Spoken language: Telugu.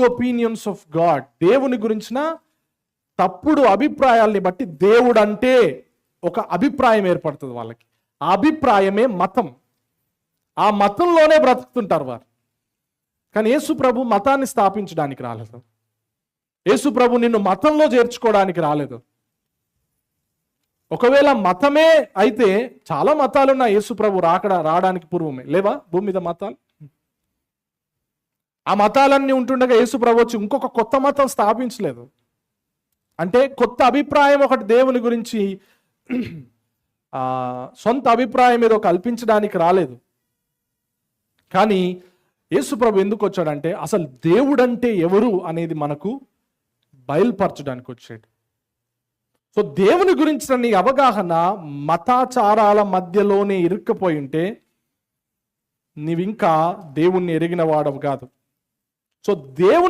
ఒపీనియన్స్ ఆఫ్ గాడ్ దేవుని గురించిన తప్పుడు అభిప్రాయాల్ని బట్టి దేవుడు అంటే ఒక అభిప్రాయం ఏర్పడుతుంది వాళ్ళకి. ఆ అభిప్రాయమే మతం. ఆ మతంలోనే బ్రతుకుతుంటారు వారు. కానీ యేసు ప్రభు మతాన్ని స్థాపించడానికి రాలేదు. యేసు ప్రభు నిన్ను మతంలో చేర్చుకోవడానికి రాలేదు. ఒకవేళ మతమే అయితే చాలా మతాలు ఉన్నాయి యేసు ప్రభు రాకడా రావడానికి పూర్వమే. లేవా? భూమి మీద మతాలు? ఆ మతాలన్నీ ఉంటుండగా యేసు ప్రభు వచ్చి ఇంకొక కొత్త మతం స్థాపించలేదు. అంటే కొత్త అభిప్రాయం ఒకటి దేవుని గురించి సొంత అభిప్రాయం ఏదో కల్పించడానికి రాలేదు. కానీ యేసుప్రభు ఎందుకు వచ్చాడంటే అసలు దేవుడంటే ఎవరు అనేది మనకు బయలుపరచడానికి వచ్చాడు. సో దేవుని గురించిన నీ అవగాహన మతాచారాల మధ్యలోనే ఇరుక్కపోయి ఉంటే నీవింకా దేవుణ్ణి ఎరిగిన వాడవు కాదు. సో దేవుని